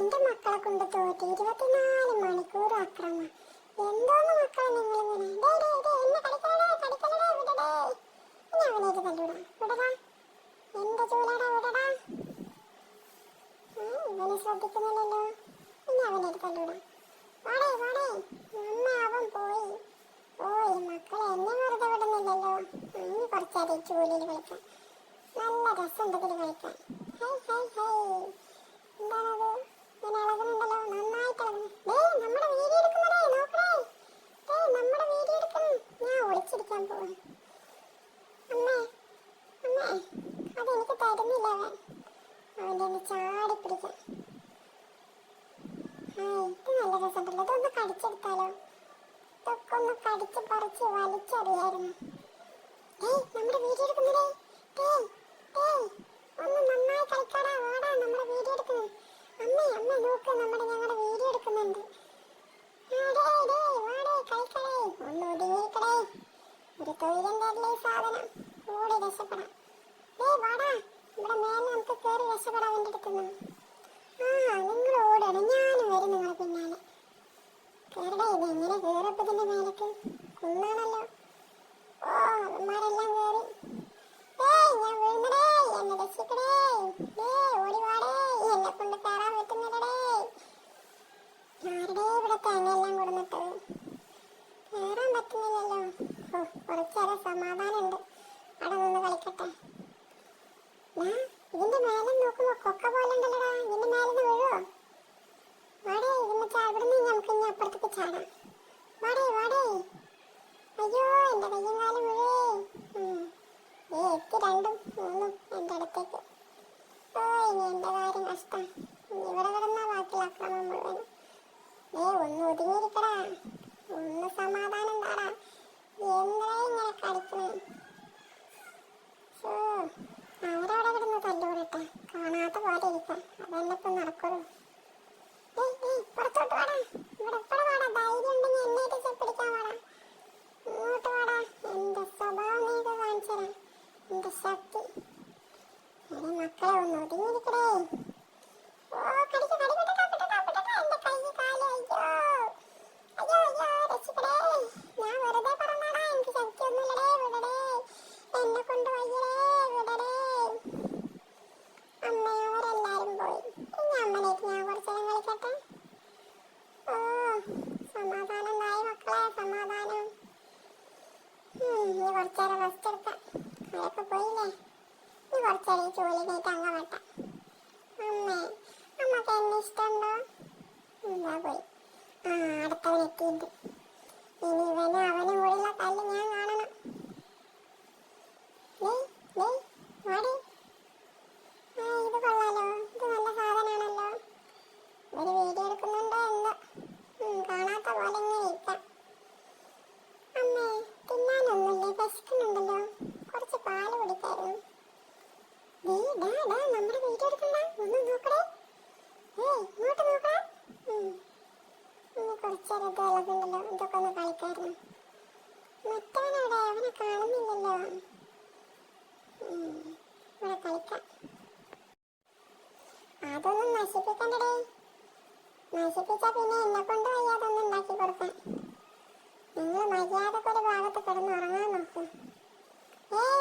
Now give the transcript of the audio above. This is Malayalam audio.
എന്റെ മക്കളെ കൊണ്ട് തോറ്റ് ഇരുപത്തിനാല് മണിക്കൂർ അക്രമം. എന്തോന്ന് മക്കളെ നിങ്ങൾ ഇവനെ തല്ലൂടാ. വാടേ വാടേ. പോയി. മക്കളെ ഇനി ചൂലിൽ കളിക്കാം. നല്ല രസമുണ്ട് കളിക്കാൻ ഹൈ ഹൈ ഹൈ എന്താണത് ഇങ്ങനെ ഇളകുന്നുണ്ടല്ലോ നന്നായിട്ട് ഇളകുന്നു ഡേയ് നമ്മുടെ വീഡിയോ എടുക്കുന്നതേ നോക്കണേ ഡേയ് നമ്മുടെ വീഡിയോ എടുക്കുന്നു ഞാൻ ഒളിച്ചിരിക്കാൻ പോവാ അമ്മേ അവൻ. ഒന്ന് ചാടി ആ നല്ല കടിച്ച് ഏയ് ഒന്ന് നന്നായി കളിക്കാടാ വാടാ നമ്മുടെ വീഡിയോ എടുക്കുന്നത്. അമ്മേ അമ്മ നോക്ക് നമ്മുടെ ഞങ്ങളുടെ വീഡിയോ എടുക്കുന്നുണ്ട് ആ, ഡേയ്, ഡേയ്, വാടേ, കളിക്കടേ. ഒന്ന് ഒതുങ്ങിയിരിക്കടേ. ഇവിടെ മേലെ നമുക്ക് കയറി രക്ഷപ്പെടാൻ വേണ്ടി എടുക്കുന്നു ആ സമാധാനമുണ്ട്. അവിടെ നിന്ന് കളിക്കട്ടെ. ഇതിന്റെ മേലെ നോക്കുമ്പോ കൊക്ക പോലെ ഉണ്ടല്ലടാ ഇതിന്റെ മേലെ വീഴുവോ വാടേ ഇതിന് ചാവിടുന്ന് നമുക്ക് ഇനി അപ്പുറത്തേക്ക് ചാടാം വാടേ വാടേ അയ്യോ എന്റെ കയ്യും കാലും വീഴേ ഉം. ഏ എത്തി രണ്ടും മൂന്നും എന്റെ അടുത്തേക്ക് ഓ ഇനി എന്റെ കാര്യം കഷ്ടം ഇനി ഇവിടെ കിടന്ന ബാക്കിയുള്ള അക്രമം മുഴുവൻ ഏ ഒന്ന് ഒതുങ്ങിയിരിക്കടാ ഒന്ന് സമാധാനം താടാ എന്താ ഇങ്ങനെ കളിക്കണേ ഷോ അവരവിടെ കിടന്ന് തല്ലൂടട്ടെ കാണാത്ത പോലെ ഇരിക്കാം. അതന്നെ നടക്കുള്ളൂ ഏയ് ഏയ് പുറത്തോട്ട് വാടാ ഇവിടെ ഇവിടെ വാടാ ധൈര്യം ഉണ്ടെങ്കിൽ എന്നെ ഇട്ട് പിടിക്കാൻ വാടാ ഇങ്ങോട്ട് വാടാ എന്റെ സ്വഭാവം നീക്ക് കാണിച്ചു തരാം എന്റെ ശക്തി എന്റെ മക്കളെ ഒന്ന് ഒതുങ്ങിയിരിക്കടേ ഓ കടിക്ക് കടി പെട്ടട്ടാ പെട്ടട്ടാ പെട്ടട്ടാ എന്റെ കൈ കാൽ അയ്യോ അയ്യോ അയ്യോ രക്ഷിക്കടേ ഞാൻ വെറുതെ പറഞ്ഞാടാ എനിക്ക് ശക്തി ഒന്നുമില്ലടേ വിടടേ എന്നെ കൊണ്ട് വയ്യടേ വിടടേ അമ്മ അവരെല്ലാരും പോയി ഇനി അമ്മനേക്ക് ഞാൻ കുറച്ച് നേരം കളിക്കട്ടെ ഓ സമാധാനം ഉണ്ടായി മക്കളെ സമാധാനം ഉം, ഇനി കുറച്ച് റെസ്റ്റ് എടുക്കാം. അവരൊക്കെ പോയില്ലേ? ഇനി കുറച്ചേരം ഈ ചൂലി കയറ്റി അങ്ങ് വെട്ടാം അമ്മേ അമ്മയ്ക്ക് എന്നെ ഇഷ്ടമുണ്ടോ? എന്താ പോയി. ആ അടുത്തവൻ എത്തിയിട്ടുണ്ട്. ഇനി ഇവന് അവനും കൂടിയുള്ള കല്ല് ഞാൻ കാണണം. ഡേയ് ഡേയ് വാടി. ആ ഇത് കൊള്ളാലോ. ഇത് നല്ല സാധനമാണല്ലോ ഒരു വീഡിയോ എടുക്കുന്നുണ്ടോ എന്തോ? കാണാത്ത പോലെ ഇങ്ങനെ ഇരിക്കാം അമ്മേ തിന്നാനൊന്നുമില്ലേ വിശക്കുന്നുണ്ടല്ലോ കുറച്ച് ദേ, ഡാ, ഡാ, എടുക്കണ്ട. ഒന്ന് നോക്കടേ. ഏയ് ഇങ്ങോട്ട് നോക്കടാ. ഇനി കുറച്ച് നേരം ഇത് കളിക്കായിരുന്നു. മറ്റവനവിടെ അവനെ കാണുന്നില്ലല്ലോ. ഇവിടെ കളിക്കാം. അതൊന്നും നശിപ്പിക്കണ്ടടേ. നശിപ്പിച്ചാ പിന്നെ എന്നെ കൊണ്ട് വയ്യാതൊന്നും ഉണ്ടാക്കി കൊടുക്കാൻ. നിങ്ങൾ മര്യാദയ്ക്ക് ഒരു ഭാഗത്ത് കിടന്ന് ഉറങ്ങാൻ നോക്കും. ഏയ്